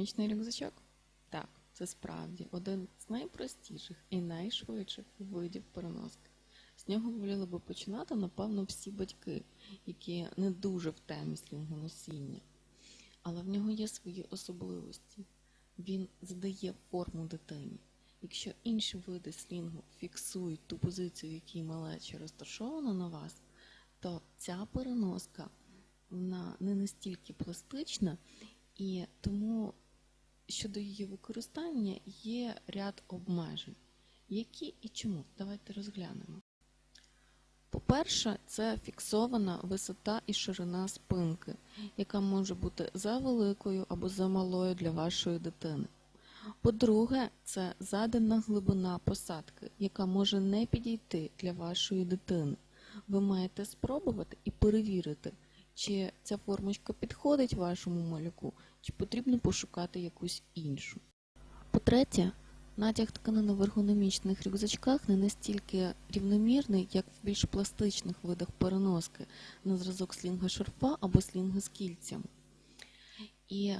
ергономічний рюкзачок? Так, це справді один з найпростіших і найшвидших видів переноски. З нього воліли би починати, напевно, всі батьки, які не дуже в темі слінгоносіння. Але в нього є свої особливості. Він задає форму дитині. Якщо інші види слінгу фіксують ту позицію, в якій малеча розташована на вас, то ця переноска вона не настільки пластична, і тому щодо її використання є ряд обмежень. Які і чому? Давайте розглянемо. По-перше, це фіксована висота і ширина спинки, яка може бути за великою або за малою для вашої дитини. По-друге, це задана глибина посадки, яка може не підійти для вашої дитини. Ви маєте спробувати і перевірити, чи ця формочка підходить вашому малюку, чи потрібно пошукати якусь іншу. По-третє, натяг тканини в ергономічних рюкзачках не настільки рівномірний, як в більш пластичних видах переноски на зразок слінга шарфа або слінга з кільцями. І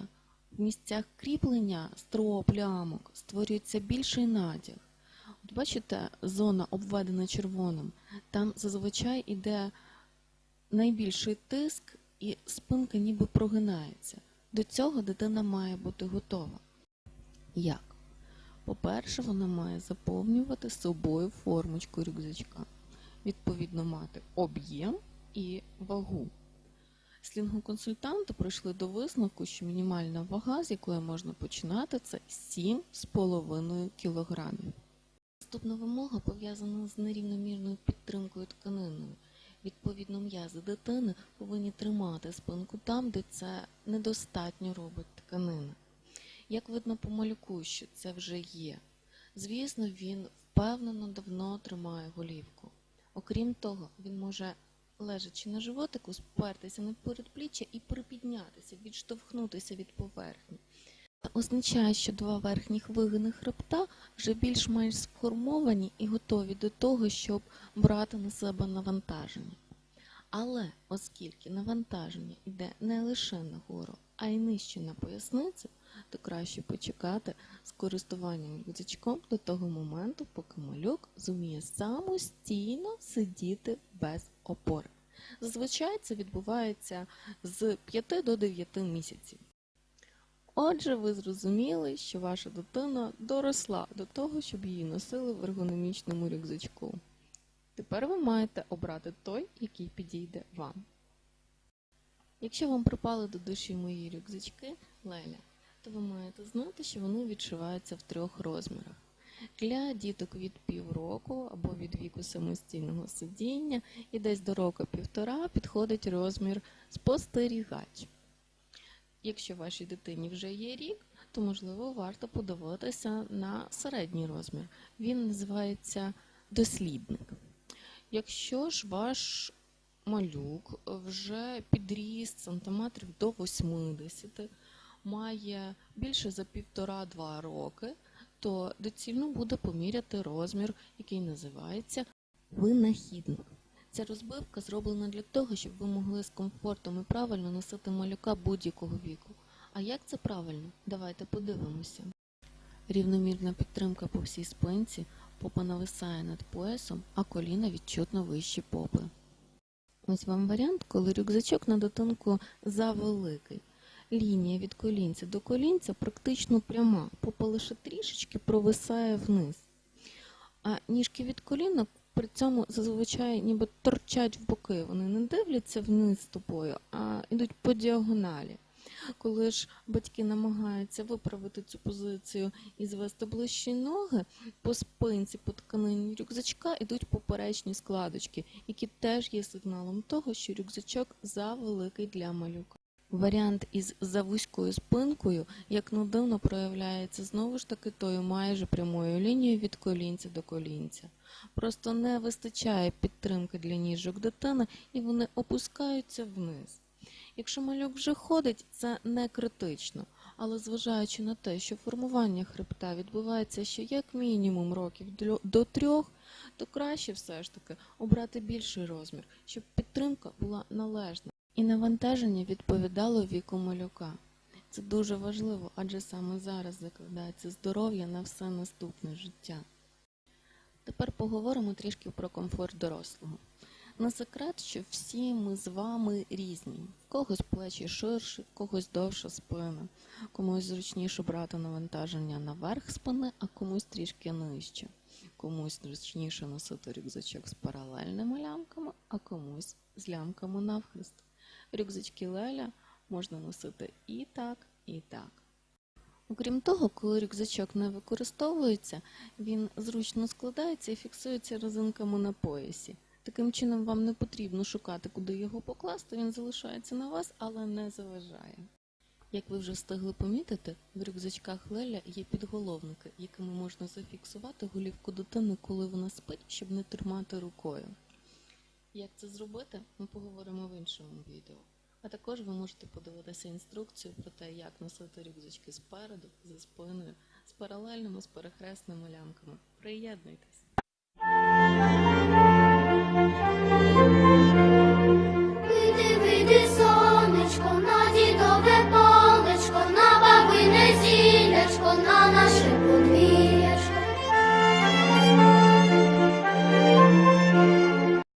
в місцях кріплення строп, лямок створюється більший натяг. От бачите, зона обведена червоним, там зазвичай іде найбільший тиск, і спинка ніби прогинається. До цього дитина має бути готова. Як? По-перше, вона має заповнювати собою формочку рюкзачка, відповідно мати об'єм і вагу. Слінгоконсультанти прийшли до висновку, що мінімальна вага, з якої можна починати, це 7,5 кг. Наступна вимога пов'язана з нерівномірною підтримкою тканиною. Відповідно, м'язи дитини повинні тримати спинку там, де це недостатньо робить тканина. Як видно по малюку, що це вже є. Звісно, він впевнено давно тримає голівку. Окрім того, він може, лежачи на животику, спертися на передпліччя і припіднятися, відштовхнутися від поверхні. Означає, що два верхніх вигини хребта вже більш-менш сформовані і готові до того, щоб брати на себе навантаження. Але оскільки навантаження йде не лише нагору, а й нижче на поясницю, то краще почекати з користуванням рюкзачком до того моменту, поки малюк зуміє самостійно сидіти без опори. Зазвичай це відбувається з 5 до 9 місяців. Отже, ви зрозуміли, що ваша дитина доросла до того, щоб її носили в ергономічному рюкзачку. Тепер ви маєте обрати той, який підійде вам. Якщо вам припали до душі мої рюкзачки, Леля, то ви маєте знати, що вони відшиваються в трьох розмірах. Для діток від півроку або від віку самостійного сидіння і десь до року півтора підходить розмір спостерігач. Якщо вашій дитині вже є рік, то можливо варто подивитися на середній розмір. Він називається дослідник. Якщо ж ваш малюк вже підріс сантиметрів до 80, має більше за півтора-два роки, то доцільно буде поміряти розмір, який називається винахідник. Ця розбивка зроблена для того, щоб ви могли з комфортом і правильно носити малюка будь-якого віку. А як це правильно? Давайте подивимося. Рівномірна підтримка по всій спинці, попа нависає над поясом, а коліна відчутно вищі попи. Ось вам варіант, коли рюкзачок на дитинку завеликий. Лінія від колінця до колінця практично пряма, попа лише трішечки провисає вниз. А ніжки від коліна при цьому зазвичай ніби торчать в боки. Вони не дивляться вниз тобою, а йдуть по діагоналі. Коли ж батьки намагаються виправити цю позицію і звести ближчі ноги, по спинці, по тканині рюкзачка йдуть поперечні складочки, які теж є сигналом того, що рюкзачок завеликий для малюка. Варіант із завузькою спинкою, як не дивно, проявляється знову ж таки тою майже прямою лінією від колінця до колінця. Просто не вистачає підтримки для ніжок дитини і вони опускаються вниз. Якщо малюк вже ходить, це не критично, але зважаючи на те, що формування хребта відбувається ще як мінімум років до трьох, то краще все ж таки обрати більший розмір, щоб підтримка була належна і навантаження відповідало віку малюка. Це дуже важливо, адже саме зараз закладається здоров'я на все наступне життя. Тепер поговоримо трішки про комфорт дорослого. Не секрет, що всі ми з вами різні. Когось плечі ширші, когось довша спина, комусь зручніше брати навантаження наверх спини, а комусь трішки нижче. Комусь зручніше носити рюкзачок з паралельними лямками, а комусь з лямками навхрест. Рюкзачки Леля можна носити і так, і так. Окрім того, коли рюкзачок не використовується, він зручно складається і фіксується резинками на поясі. Таким чином вам не потрібно шукати, куди його покласти, він залишається на вас, але не заважає. Як ви вже встигли помітити, в рюкзачках Леля є підголовники, якими можна зафіксувати голівку дитини, коли вона спить, щоб не тримати рукою. Як це зробити, ми поговоримо в іншому відео. А також ви можете подивитися інструкцію про те, як носити рюкзачки спереду, за спиною, з паралельними з перехресними лямками. Приєднуйтесь!